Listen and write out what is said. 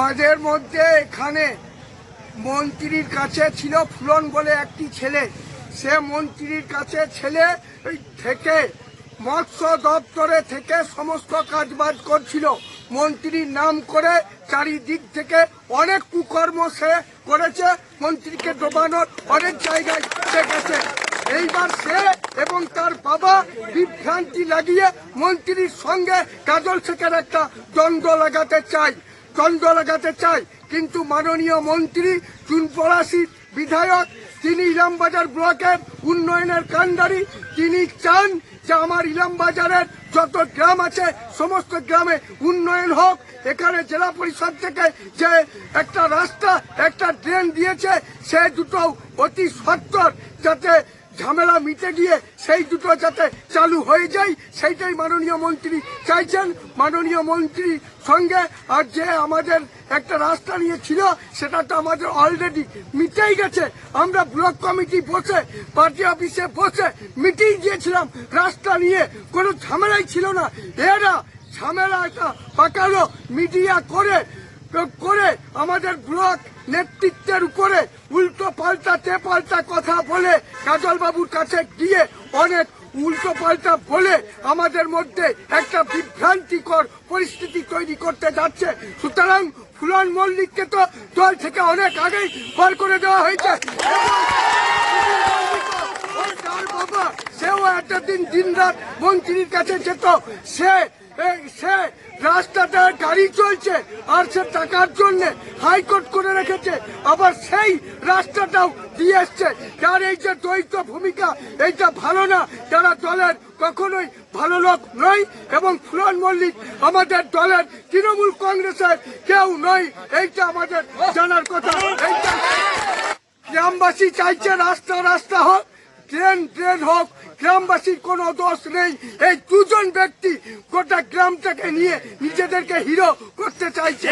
মাঝের মধ্যে এখানে মন্ত্রীর কাছে ছিল ফুলন বলে একটি ছেলে। সে মন্ত্রীর কাছে ছেলে থেকে মৎস্য দপ্তরে থেকে সমস্ত কাজবাজ করছিল। মন্ত্রীর নাম করে চারিদিক থেকে অনেক কুকর্ম সে করেছে। মন্ত্রীকে ডোবানোর অনেক জায়গায় গেছে। এইবার সে এবং তার বাবা বিভ্রান্তি লাগিয়ে মন্ত্রীর সঙ্গে কাজল শেখের একটা দ্বন্দ্ব লাগাতে চায়। দ্বন্দ্ব লাগাতে চায়। কিন্তু মাননীয় মন্ত্রী চুন পলাশির বিধায়ক তিনি ইলামবাজার ব্লকের উন্নয়নের কান্ডারি তিনি চান যে আমার ইলামবাজারের যত গ্রাম আছে, সমস্ত গ্রামে উন্নয়ন হোক। এখানে জেলা পরিষদ থেকে যে একটা রাস্তা, একটা ড্রেন দিয়েছে, সে দুটো অতি সত্তর যাতে ঝামেলা মিটে গিয়ে সেই দুটো যাতে চালু হয়ে যায়, সেইটাই মাননীয় মন্ত্রী চাইছেন। মাননীয় মন্ত্রী সঙ্গে আর যে আমাদের একটা রাস্তা নিয়েছিল, সেটা তো আমাদের অলরেডি মিটেই গেছে। আমরা ব্লক কমিটি বসে, পার্টি অফিসে বসে মিটিং দিয়েছিলাম। রাস্তা নিয়ে কোনো ঝামেলাই ছিল না। এরা ঝামেলা একটা পাকালো, মিডিয়া করে আমাদের ব্লক নেতৃত্বের উপরে উল্টো পাল্টা তে পাল্টা কথা বলে কাজল বাবুর কাছে গিয়ে অনেক উল্টো পাল্টা বলে আমাদের মধ্যে একটা বিভ্রান্তিকর পরিস্থিতি তৈরি করতে যাচ্ছে। সুতরাং ফুলন মল্লিককে তো দল থেকে অনেক আগেই বার করে দেওয়া হয়েছে। সেও একটা দিন দিন রাত মন্ত্রীর কাছে যেত, সে সে রাস্তাটা গাড়ি চলছে আর সে টাকার জন্য হাইকোর্ট করে রেখেছে। আবার সেই রাস্তাটাও দিয়ে এসছে। যার এই যে দ্বৈত ভূমিকা, এইটা ভালো না। যারা দলের কখনোই ভালো লোক নয় এবং ফুলন মল্লিক আমাদের দলের তৃণমূল কংগ্রেসের কেউ নয়, এইটা আমাদের জানার কথা। এইটা গ্রামবাসী চাইছে রাস্তা রাস্তা হোক। ট্রেন ট্রেন হোক, গ্রামবাসীর কোনো দোষ নেই। এই দুজন ব্যক্তি গোটা গ্রামটাকে নিয়ে নিজেদেরকে হিরো করতে চাইছে।